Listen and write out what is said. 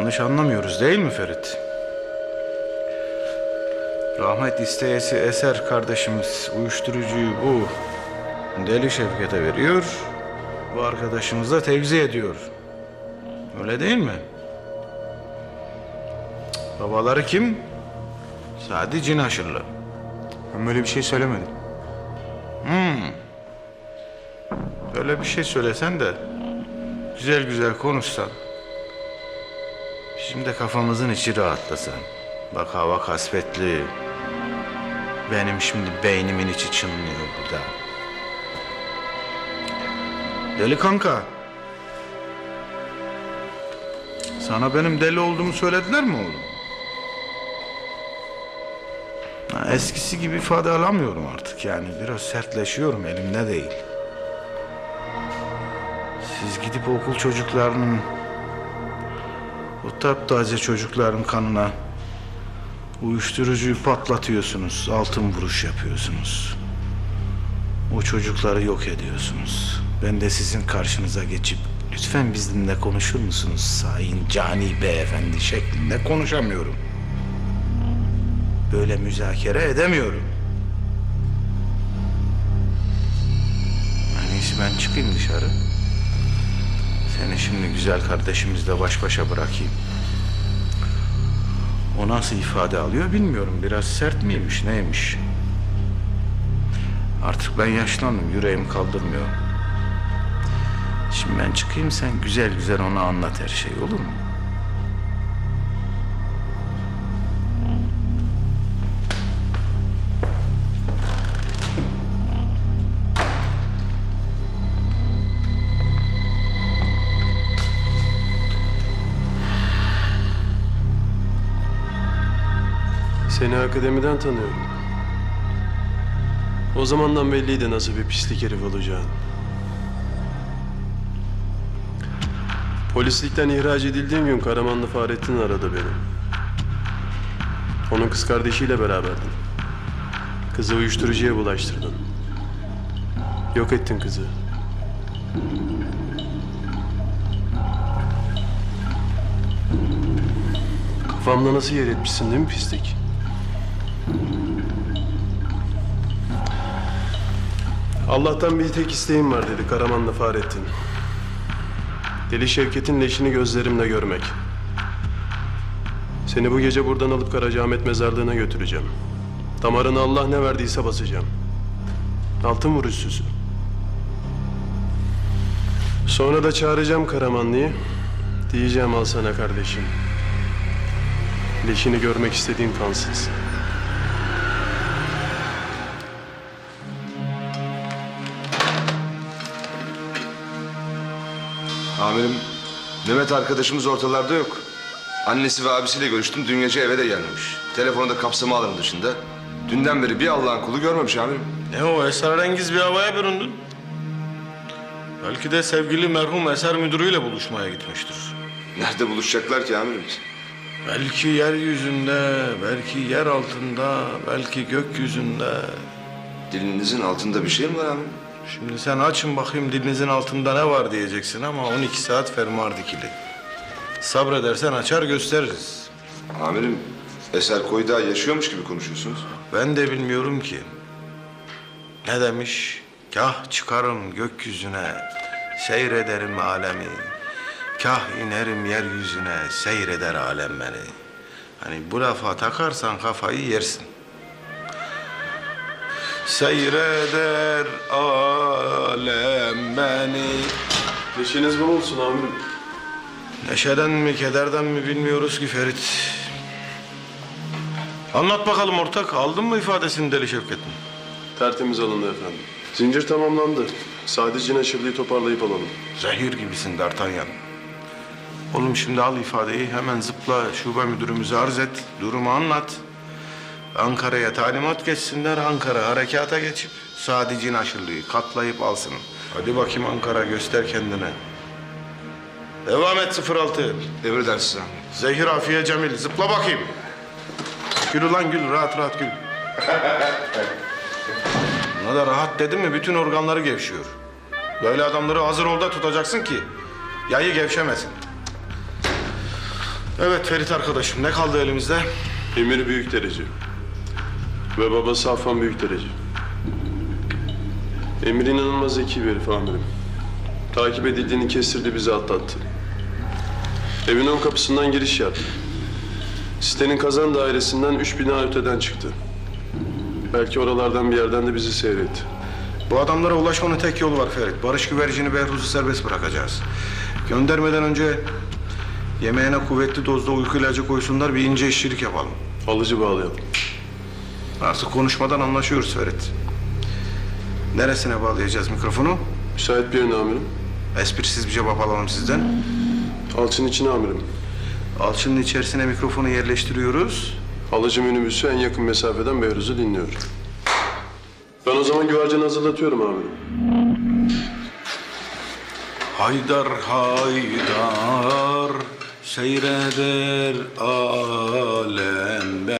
Yanlış anlamıyoruz değil mi Ferit? Rahmet isteyesi Eser kardeşimiz uyuşturucuyu bu deli Şevket'e veriyor. Bu arkadaşımız da tevzi ediyor. Öyle değil mi? Cık, Babaları kim? Sadi Cinaşırlı. Ben böyle bir şey söylemedim. Öyle bir şey söylesen de güzel güzel konuşsan. De kafamızın içi rahatlasa. Bak hava kasvetli. Benim şimdi beynimin içi çınlıyor burada. Deli kanka. Sana benim deli olduğumu söylediler mi oğlum? Eskisi gibi ifade alamıyorum artık yani. Biraz sertleşiyorum elimde değil. Siz gidip okul çocuklarının, o taptaze çocukların kanına uyuşturucuyu patlatıyorsunuz, altın vuruş yapıyorsunuz. O çocukları yok ediyorsunuz. Ben de sizin karşınıza geçip lütfen bizimle konuşur musunuz Sayın Cani Beyefendi şeklinde konuşamıyorum. Böyle müzakere edemiyorum. En ben çıkayım dışarı. Seni şimdi güzel kardeşimizle baş başa bırakayım. O nasıl ifade alıyor bilmiyorum. Biraz sert miymiş, neymiş? Artık ben yaşlandım, yüreğim kaldırmıyor. Şimdi ben çıkayım, sen güzel güzel ona anlat her şeyi, olur mu? Seni akademiden tanıyorum. O zamandan belliydi nasıl bir pislik herif olacağın. Polislikten ihraç edildiğim gün Karamanlı Fahrettin aradı beni. Onun kız kardeşiyle beraberdim. Kızı uyuşturucuya bulaştırdın. Yok ettin kızı. Kafamda nasıl yer etmişsin değil mi pislik? Allah'tan bir tek isteğim var dedi Karamanlı Fahrettin. Deli Şevket'in leşini gözlerimle görmek. Seni bu gece buradan alıp Karacaahmet mezarlığına götüreceğim. Damarını Allah ne verdiyse basacağım. Altın vuruşsuzu. Sonra da çağıracağım Karamanlı'yı. Diyeceğim al sana kardeşim. Leşini görmek istediğim kansız. Amirim, Mehmet arkadaşımız ortalarda yok. Annesi ve abisiyle görüştüm, dün gece eve de gelmemiş. Telefonu da kapsama alanı dışında. Dünden beri bir Allah'ın kulu görmemiş amirim. Ne o esrarengiz bir havaya büründün. Belki de sevgili merhum eser müdürüyle buluşmaya gitmiştir. Nerede buluşacaklar ki amirim? Belki yeryüzünde, belki yer altında, belki gökyüzünde. Dilinizin altında bir şey mi var amirim? Şimdi sen açın bakayım dilinizin altında ne var diyeceksin ama 12 saat fermuar dikili. Sabredersen açar gösteririz. Amirim, Eser Koyda yaşıyormuş gibi konuşuyorsunuz. Ben de bilmiyorum ki. Ne demiş? Kah çıkarım gökyüzüne, seyrederim alemi. Kah inerim yeryüzüne, seyreder alem beni. Hani bu lafa takarsan kafayı yersin. Seyreder alem beni. Leşiniz bol olsun amirim. Neşeden mi, kederden mi bilmiyoruz ki Ferit. Anlat bakalım ortak, aldın mı ifadesini Deli Şevket'in? Tertemiz alındı efendim. Zincir tamamlandı. Sadece Neşirli'yi toparlayıp alalım. Zehir gibisin D'Artagnan. Oğlum şimdi al ifadeyi hemen zıpla şube müdürümüze arz et. Durumu anlat. Ankara'ya talimat geçsinler. Ankara harekata geçip Sadi Naşırlı'yı katlayıp alsın. Hadi bakayım Ankara göster kendine. Devam et 06. Emredersiniz amirim. Zehir Afiye Cemil zıpla bakayım. Gül ulan gül rahat rahat gül. Buna da rahat dedim mi bütün organları gevşiyor. Böyle adamları hazır olda tutacaksın ki yayı gevşemesin. Evet Ferit arkadaşım ne kaldı elimizde? Emir Büyükderece ve babası Affan Büyükderece. Emir inanılmaz zeki bir herif amirim. Takip edildiğini kestirdi bizi atlattı. Evin ön kapısından giriş yaptı. Sitenin kazan dairesinden üç bina öteden çıktı. Belki oralardan bir yerden de bizi seyretti. Bu adamlara ulaşmanın tek yolu var Ferit. Barış güvercini Behruz'u serbest bırakacağız. Göndermeden önce yemeğine kuvvetli dozda uyku ilacı koysunlar bir ince işçilik yapalım. Alıcı bağlayalım. Artık konuşmadan anlaşıyoruz Ferit. Neresine bağlayacağız mikrofonu? Müsait bir yerine amirim. Esprisiz bir cevap alalım sizden. Alçın içine amirim. Alçının içerisine mikrofonu yerleştiriyoruz. Alıcı minibüsü en yakın mesafeden Behruz'u dinliyor. Ben o zaman güvercini hazırlatıyorum amirim. Haydar haydar seyreder alem